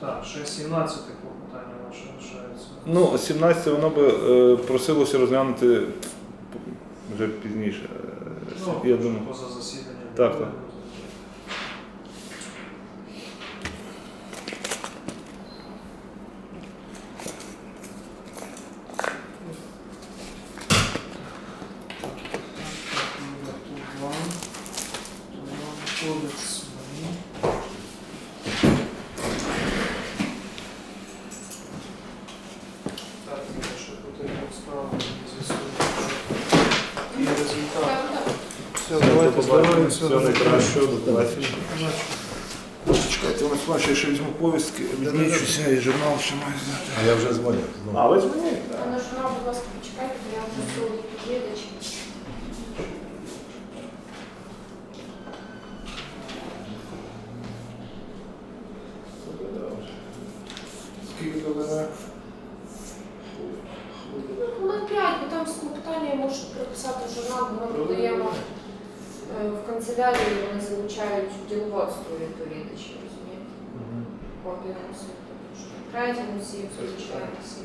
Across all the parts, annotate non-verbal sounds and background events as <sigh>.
Так, ще 17 клопотання ваше лишається. Ну, 17 воно би е, просилося розглянути вже пізніше. Е, Ну, Я думаю. поза засіданням. Так, так. Кодекс мені ще потрібно справу з'ясувати. І результат. Все, давайте здоров'я, все найкращого, до побачення. Чекайте, у нас ваші, я ще візьму повістки, відмічуся і журнал ще маю знати. А я вже дзвонив. Ну, А, ви дзвоніть? Пане журнал, будь ласка, почекайте, я я просила відповідачі. Скільки то мене? Ну, 5, бо там з клопотання я можу прописати в журнал, бо ми подаємо е, в канцелярію, вони залучають діловодство відповідачі, розумієте? Копію носить. Третьому всі залучають всі.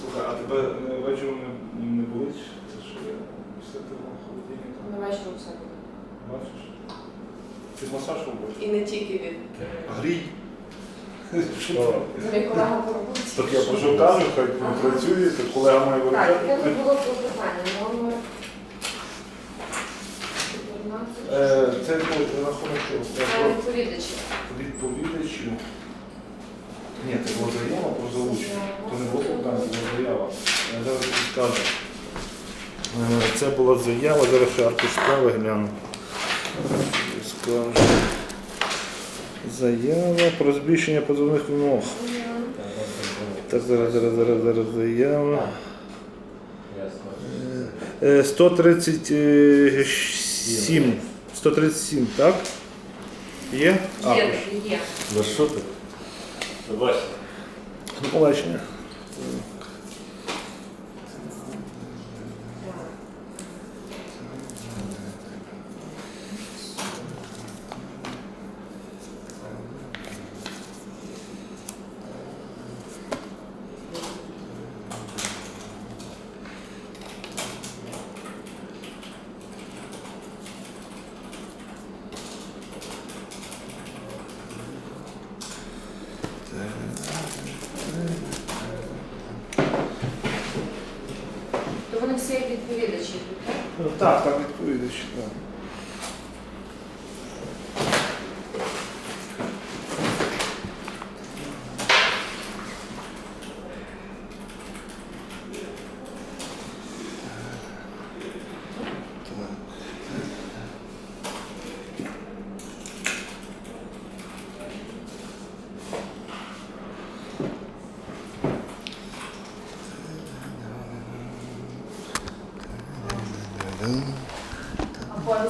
Слухай, а тебе вечором не, не болить? Це що я після того холодильника? На вечір все буде. Бачиш? Ти масаж робиш? І не тільки від Грій. Мій колега по роботі. Так я про що кажу, хай він працює, то колега має Так, виробляти. яке тут було клопотання? Номер 14. Е, Це по рахунок чого? Це Це про відповідачі. відповідачів. Ні, це була заява про залучення. То не було питання, це була заява. Я зараз тобі скажу. Е, Це була заява, зараз ще аркуш справи гляну. Скажу. Заява про збільшення позовних вимог. Так, зараз, зараз, зараз, зараз заява. Е, 137. 137, так? Є? Аркуш. Є, є. За що ти? До побачення. То вони всі відповідачі? Ну, Так, так, відповідачі, Так.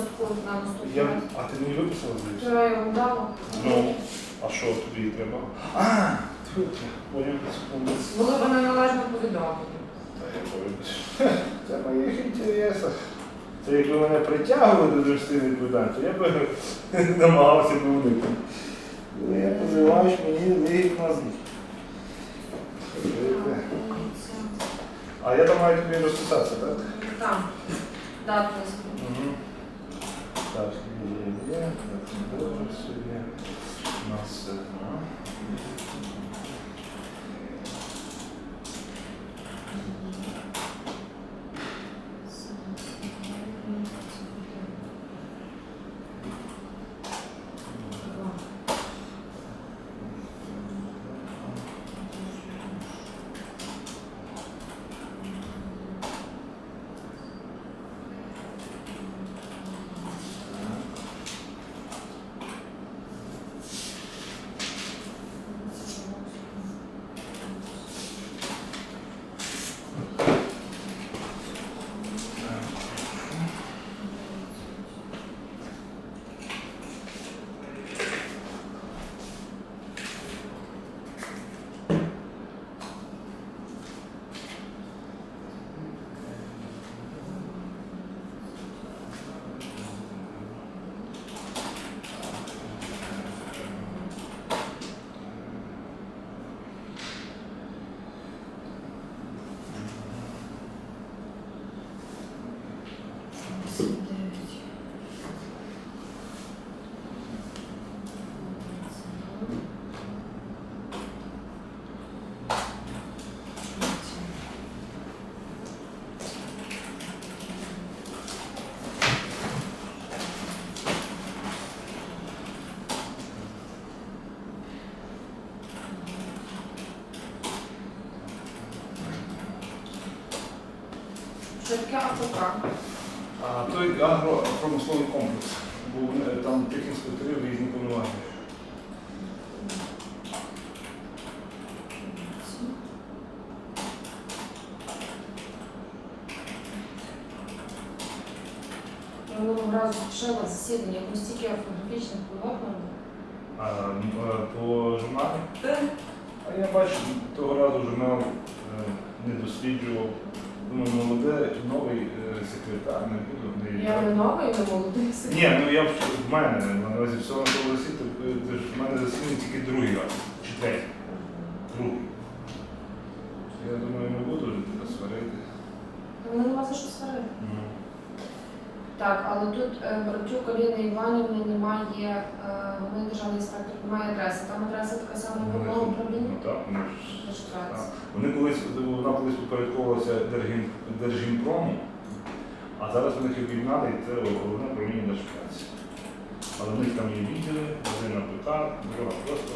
А повістку на наступний Я, а ти мені виписала звідси? Вчора я вам дала. Ну, а що тобі треба? А, тьфу, поняв, секунду. Було б неналежно повідомлення. Та я повинен. Це моїх інтересах. Це якби мене притягували до адміністративної відповідальності, то я би <laughs> намагався би уникнути. Коли я позиваєш, мені вигідно з них. А я там маю тобі розписатися, так? Там. Дата. Угу. Так, є, є, так, є. У нас Це таке АФК. А той агропромисловий комплекс. Був е, там тих інспекторів різні повноваження. Я минулого разу пішла засідання, якось стільки орфографічних помилок. А е, по журналі? А я бачу, того разу журнал е, не досліджував. Думаю, новий е, секретар, не буду. не- Я не новий, не молодий. Ні, ну я в, в мене, на увазі всього на того засідання, в мене засідання тільки другий раз, чи третій. Другий. Я думаю, не буду сварити. Мене нема за що сварити. Так, але тут е, Братюк Оліни Іванівни немає, е, головний державний інспектор, немає адреси. Там адреса така сама в управлінні. Ну так, вони ж. Так. Вони колись, вона колись підпорядковувалася Держгін- Держгінпрому, а зараз вони їх об'єднали, і це головне управління Держпраці. Але в них там є відділи, один на ПК, друга просто,